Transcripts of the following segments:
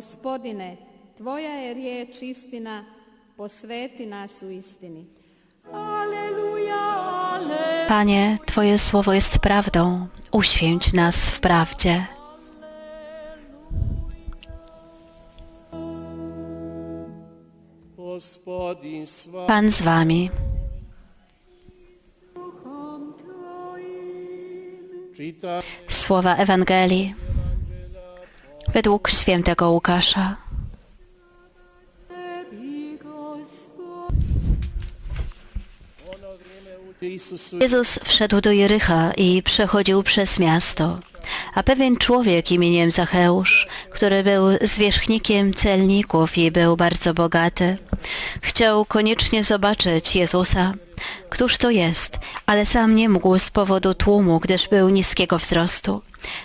Gospodine, Tvoja je riječ istina, posveti nas u istini. Panie, Twoje słowo jest prawdą. Uświęć nas w prawdzie. Pan z Wami. Słowa Ewangelii według świętego Łukasza. Jezus wszedł do Jericha i przechodził przez miasto. A pewien człowiek imieniem Zacheusz, który był zwierzchnikiem celników i był bardzo bogaty, chciał koniecznie zobaczyć Jezusa. Któż to jest? Ale sam nie mógł z powodu tłumu, gdyż był niskiego wzrostu.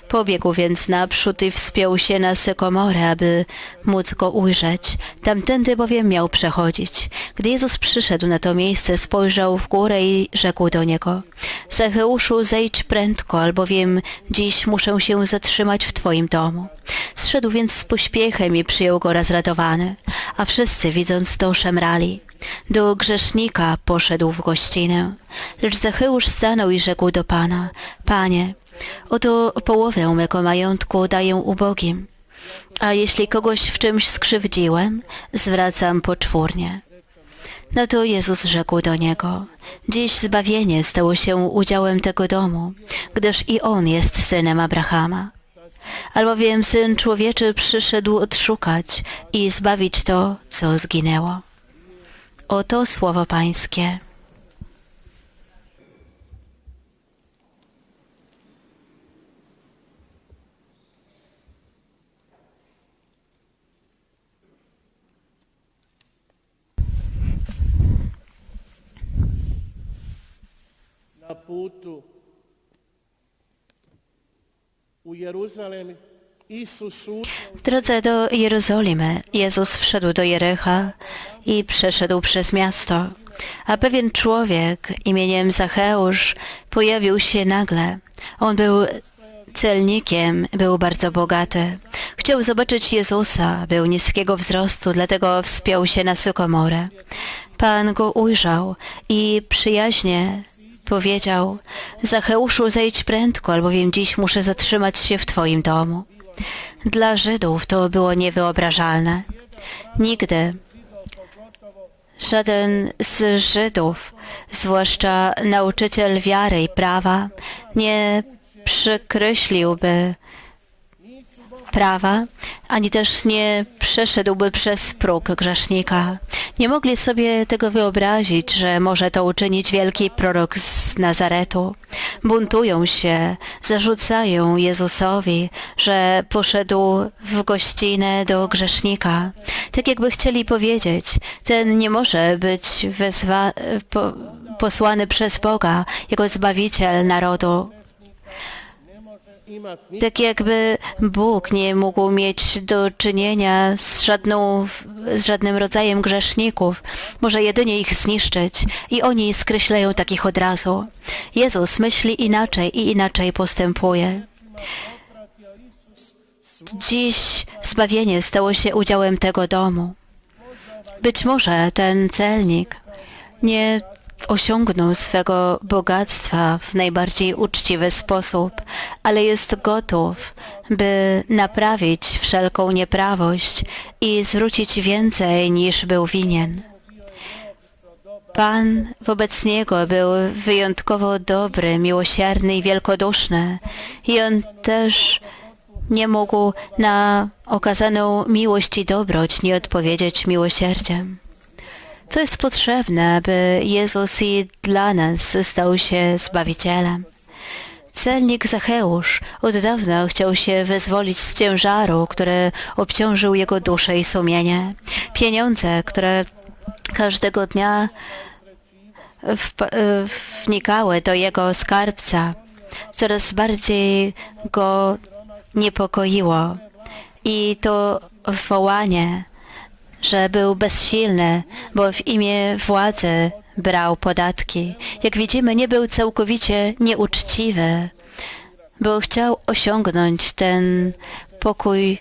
Pobiegł więc naprzód i wspiął się na sykomorę, aby móc go ujrzeć. Tamtędy bowiem miał przechodzić. Gdy Jezus przyszedł na to miejsce, spojrzał w górę i rzekł do niego Zacheuszu, zejdź prędko, albowiem dziś muszę się zatrzymać w Twoim domu. Zszedł więc z pośpiechem i przyjął go rozradowany, a wszyscy widząc to szemrali. Do grzesznika poszedł w gościnę. Lecz Zacheusz stanął i rzekł do Pana, Panie, oto połowę mego majątku daję ubogim, a jeśli kogoś w czymś skrzywdziłem, zwracam poczwórnie. No to Jezus rzekł do niego, dziś zbawienie stało się udziałem tego domu, gdyż i on jest synem Abrahama. Albowiem Syn Człowieczy przyszedł odszukać i zbawić to, co zginęło. Oto słowo Pańskie. na putu u Jeruzalem W drodze do Jerozolimy Jezus wszedł do Jericha i przeszedł przez miasto. A pewien człowiek imieniem Zacheusz pojawił się nagle. On był celnikiem, był bardzo bogaty. Chciał zobaczyć Jezusa, był niskiego wzrostu, dlatego wspiął się na sykomorę. Pan go ujrzał i przyjaźnie powiedział Zacheuszu, zejdź prędko, albowiem dziś muszę zatrzymać się w Twoim domu. Dla Żydów to było niewyobrażalne. Nigdy żaden z Żydów, zwłaszcza nauczyciel wiary i prawa, nie przekreśliłby prawa, ani też nie przeszedłby przez próg grzesznika. Nie mogli sobie tego wyobrazić, że może to uczynić wielki prorok z Nazaretu. Buntują się, zarzucają Jezusowi, że poszedł w gościnę do grzesznika. Tak jakby chcieli powiedzieć, ten nie może być wezwa- po, posłany przez Boga jako Zbawiciel narodu. Tak jakby Bóg nie mógł mieć do czynienia z, żadną, z żadnym rodzajem grzeszników, może jedynie ich zniszczyć i oni skreślają takich od razu. Jezus myśli inaczej i inaczej postępuje. Dziś zbawienie stało się udziałem tego domu. Być może ten celnik nie osiągnął swego bogactwa w najbardziej uczciwy sposób, ale jest gotów, by naprawić wszelką nieprawość i zwrócić więcej niż był winien. Pan wobec niego był wyjątkowo dobry, miłosierny i wielkoduszny i on też nie mógł na okazaną miłość i dobroć nie odpowiedzieć miłosierdziem. Co jest potrzebne, aby Jezus i dla nas stał się Zbawicielem? Celnik Zacheusz od dawna chciał się wyzwolić z ciężaru, który obciążył jego duszę i sumienie. Pieniądze, które każdego dnia wnikały do jego skarbca, coraz bardziej go niepokoiło. I to wołanie, że był bezsilny, bo w imię władzy brał podatki. Jak widzimy, nie był całkowicie nieuczciwy, bo chciał osiągnąć ten pokój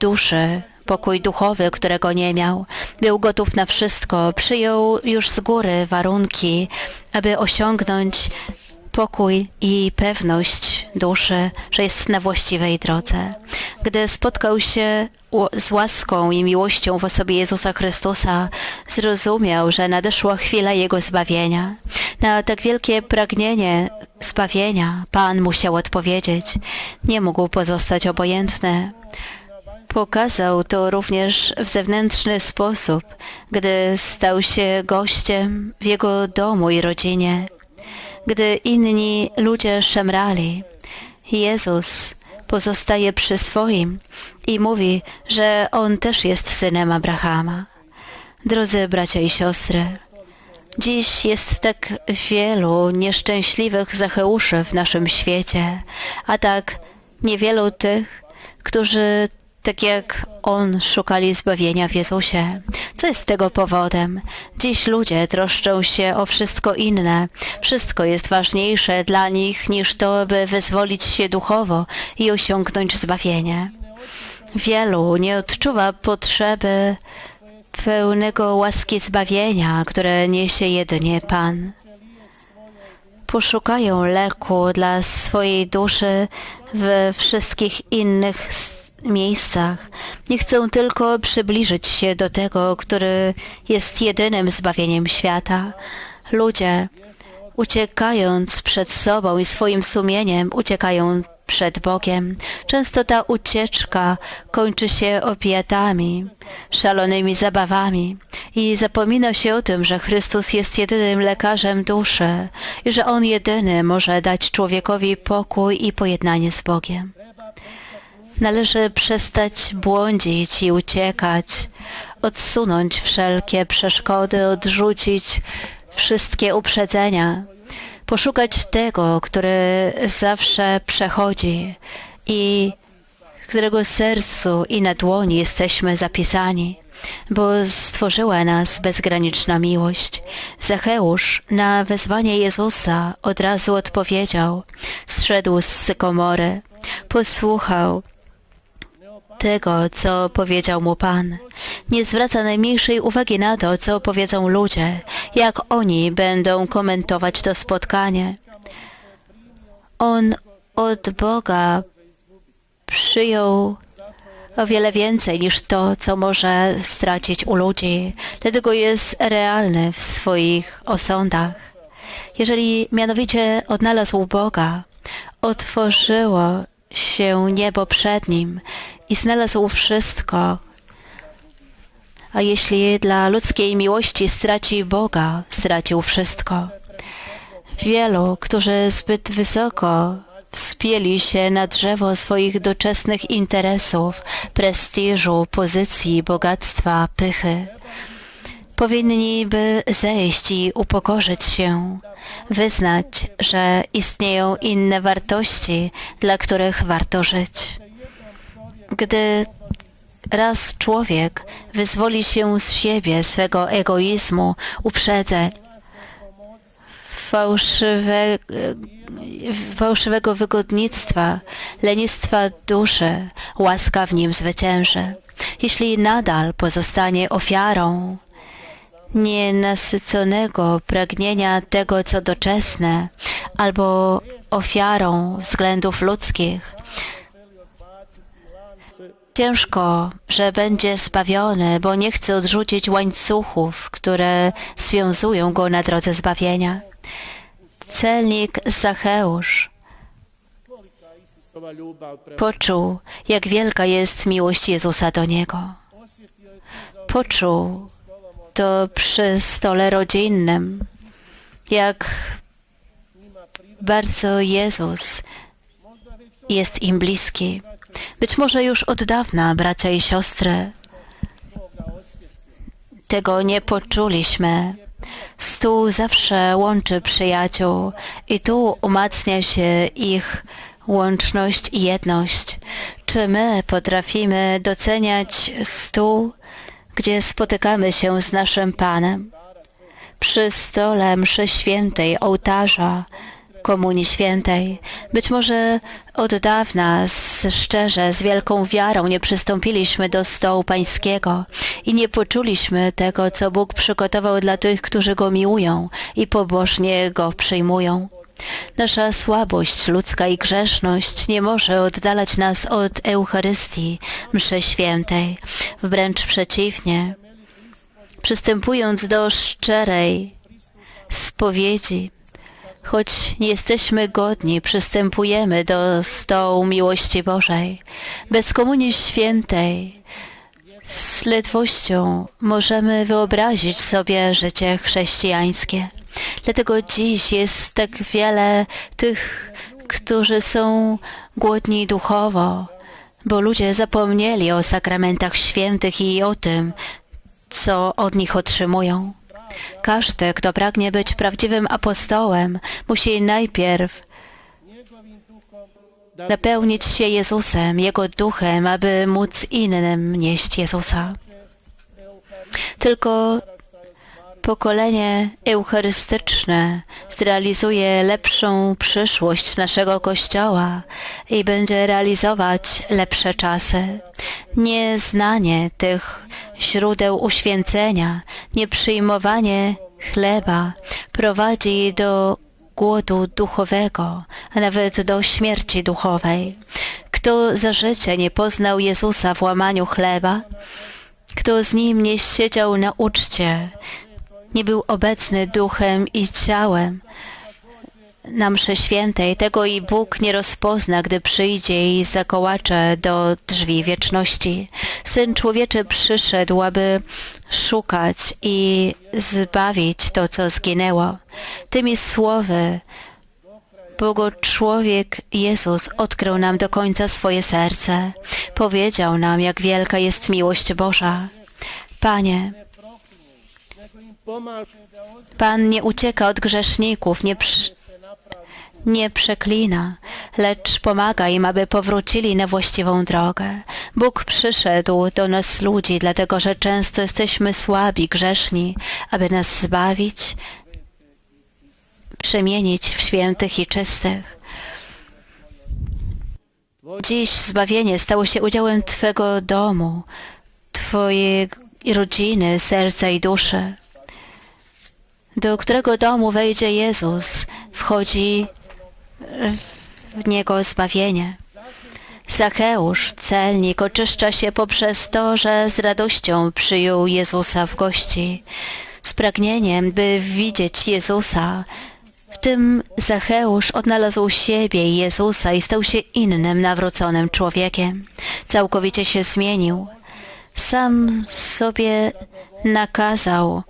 duszy, pokój duchowy, którego nie miał. Był gotów na wszystko, przyjął już z góry warunki, aby osiągnąć pokój i pewność duszy, że jest na właściwej drodze. Gdy spotkał się z łaską i miłością w osobie Jezusa Chrystusa, zrozumiał, że nadeszła chwila Jego zbawienia. Na tak wielkie pragnienie zbawienia Pan musiał odpowiedzieć. Nie mógł pozostać obojętny. Pokazał to również w zewnętrzny sposób, gdy stał się gościem w jego domu i rodzinie. Gdy inni ludzie szemrali, Jezus pozostaje przy swoim i mówi, że on też jest synem Abrahama. Drodzy bracia i siostry, dziś jest tak wielu nieszczęśliwych Zacheuszy w naszym świecie, a tak niewielu tych, którzy tak jak on szukali zbawienia w Jezusie. Co jest tego powodem? Dziś ludzie troszczą się o wszystko inne. Wszystko jest ważniejsze dla nich niż to, by wyzwolić się duchowo i osiągnąć zbawienie. Wielu nie odczuwa potrzeby pełnego łaski zbawienia, które niesie jedynie Pan poszukają leku dla swojej duszy we wszystkich innych miejscach. Nie chcą tylko przybliżyć się do tego, który jest jedynym zbawieniem świata. Ludzie, uciekając przed sobą i swoim sumieniem, uciekają przed Bogiem. Często ta ucieczka kończy się opiatami, szalonymi zabawami i zapomina się o tym, że Chrystus jest jedynym lekarzem duszy i że On jedyny może dać człowiekowi pokój i pojednanie z Bogiem. Należy przestać błądzić i uciekać, odsunąć wszelkie przeszkody, odrzucić wszystkie uprzedzenia, poszukać tego, który zawsze przechodzi i którego sercu i na dłoni jesteśmy zapisani, bo stworzyła nas bezgraniczna miłość. Zacheusz na wezwanie Jezusa od razu odpowiedział, zszedł z sykomory, posłuchał tego, co powiedział mu Pan. Nie zwraca najmniejszej uwagi na to, co powiedzą ludzie, jak oni będą komentować to spotkanie. On od Boga przyjął o wiele więcej niż to, co może stracić u ludzi. Dlatego jest realny w swoich osądach. Jeżeli mianowicie odnalazł Boga, otworzyło się niebo przed nim i znalazł wszystko. A jeśli dla ludzkiej miłości straci Boga, stracił wszystko. Wielu, którzy zbyt wysoko wspięli się na drzewo swoich doczesnych interesów, prestiżu, pozycji, bogactwa, pychy, powinni by zejść i upokorzyć się, wyznać, że istnieją inne wartości, dla których warto żyć. Gdy raz człowiek wyzwoli się z siebie, swego egoizmu, uprzedzeń, fałszywe, fałszywego wygodnictwa, lenistwa duszy, łaska w nim zwycięży. Jeśli nadal pozostanie ofiarą nienasyconego pragnienia tego, co doczesne, albo ofiarą względów ludzkich, Ciężko, że będzie zbawiony, bo nie chce odrzucić łańcuchów, które związują go na drodze zbawienia. Celnik Zacheusz poczuł, jak wielka jest miłość Jezusa do niego. Poczuł to przy stole rodzinnym, jak bardzo Jezus jest im bliski. Być może już od dawna, bracia i siostry, tego nie poczuliśmy. Stół zawsze łączy przyjaciół i tu umacnia się ich łączność i jedność. Czy my potrafimy doceniać stół, gdzie spotykamy się z naszym Panem? Przy stole mszy świętej, ołtarza, Komunii Świętej. Być może Od dawna z, szczerze, z wielką wiarą nie przystąpiliśmy do stołu pańskiego i nie poczuliśmy tego, co Bóg przygotował dla tych, którzy Go miłują i pobożnie Go przyjmują. Nasza słabość ludzka i grzeszność nie może oddalać nas od Eucharystii, mszy świętej. Wręcz przeciwnie. Przystępując do szczerej spowiedzi, choć nie jesteśmy godni, przystępujemy do stołu miłości Bożej. Bez Komunii Świętej z ledwością możemy wyobrazić sobie życie chrześcijańskie. Dlatego dziś jest tak wiele tych, którzy są głodni duchowo, bo ludzie zapomnieli o sakramentach świętych i o tym, co od nich otrzymują. Każdy, kto pragnie być prawdziwym apostołem, musi najpierw napełnić się Jezusem, Jego duchem, aby móc innym nieść Jezusa. Tylko pokolenie eucharystyczne zrealizuje lepszą przyszłość naszego Kościoła i będzie realizować lepsze czasy. Nieznanie tych źródeł uświęcenia, nieprzyjmowanie chleba prowadzi do głodu duchowego, a nawet do śmierci duchowej. Kto za życie nie poznał Jezusa w łamaniu chleba, kto z Nim nie siedział na uczcie, nie był obecny duchem i ciałem na mszy świętej, tego i Bóg nie rozpozna, gdy przyjdzie i zakołacze do drzwi wieczności. Syn człowieczy przyszedł, aby szukać i zbawić to, co zginęło. Tymi słowy Bogo człowiek Jezus odkrył nam do końca swoje serce. Powiedział nam, jak wielka jest miłość Boża. Panie, Pan nie ucieka od grzeszników, nie, nie przeklina, lecz pomaga im, aby powrócili na właściwą drogę. Bóg przyszedł do nas ludzi, dlatego że często jesteśmy słabi, grzeszni, aby nas zbawić, przemienić w świętych i czystych. Dziś zbawienie stało się udziałem Twego domu, Twojej rodziny, serca i duszy. Do którego domu wejdzie Jezus, wchodzi w niego zbawienie. Zacheusz, celnik, oczyszcza się poprzez to, że z radością przyjął Jezusa w gości, z pragnieniem, by widzieć Jezusa. W tym Zacheusz odnalazł siebie i Jezusa i stał się innym, nawróconym człowiekiem. Całkowicie się zmienił. Sam sobie nakazał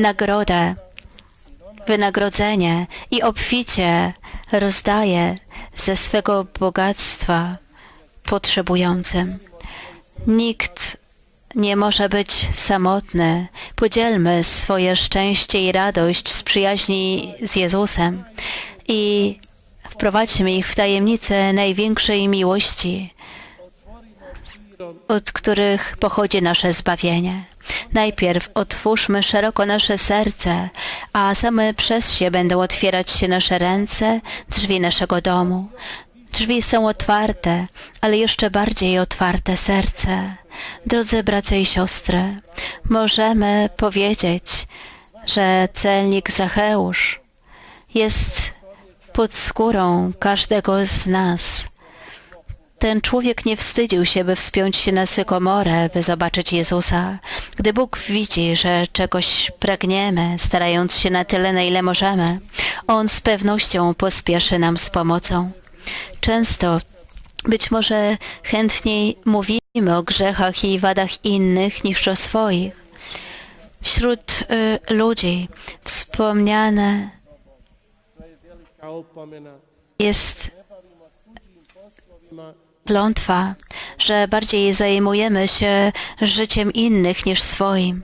nagrodę, wynagrodzenie i obficie rozdaje ze swego bogactwa potrzebującym. Nikt nie może być samotny. Podzielmy swoje szczęście i radość z przyjaźni z Jezusem i wprowadźmy ich w tajemnicę największej miłości, od których pochodzi nasze zbawienie. Najpierw otwórzmy szeroko nasze serce, a same przez się będą otwierać się nasze ręce, drzwi naszego domu. Drzwi są otwarte, ale jeszcze bardziej otwarte serce. Drodzy bracia i siostry, możemy powiedzieć, że celnik Zacheusz jest pod skórą każdego z nas. Ten człowiek nie wstydził się, by wspiąć się na sykomorę, by zobaczyć Jezusa. Gdy Bóg widzi, że czegoś pragniemy, starając się na tyle, na ile możemy, On z pewnością pospieszy nam z pomocą. Często być może chętniej mówimy o grzechach i wadach innych niż o swoich. Wśród y, ludzi wspomniane. Jest klątwa, że bardziej zajmujemy się życiem innych niż swoim.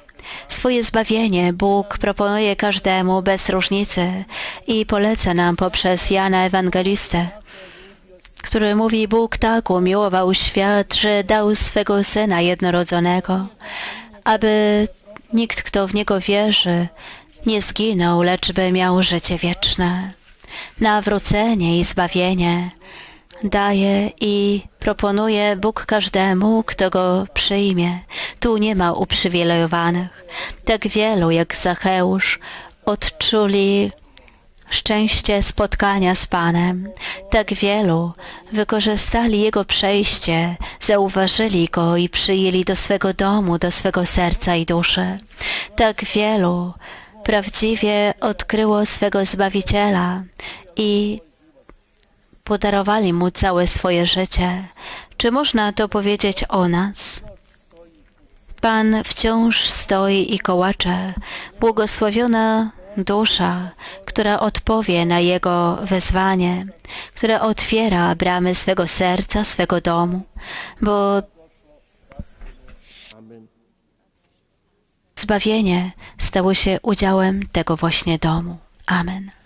Swoje zbawienie Bóg proponuje każdemu bez różnicy i poleca nam poprzez Jana Ewangelistę, który mówi, Bóg tak umiłował świat, że dał swego Syna jednorodzonego, aby nikt, kto w Niego wierzy, nie zginął, lecz by miał życie wieczne. Nawrócenie i zbawienie daje i proponuje Bóg każdemu, kto go przyjmie. Tu nie ma uprzywilejowanych. Tak wielu jak Zacheusz odczuli szczęście spotkania z Panem. Tak wielu wykorzystali Jego przejście, zauważyli Go i przyjęli do swego domu, do swego serca i duszy. Tak wielu prawdziwie odkryło swego Zbawiciela i podarowali Mu całe swoje życie. Czy można to powiedzieć o nas? Pan wciąż stoi i kołacze. Błogosławiona dusza, która odpowie na Jego wezwanie, która otwiera bramy swego serca, swego domu, bo zbawienie stało się udziałem tego właśnie domu. Amen.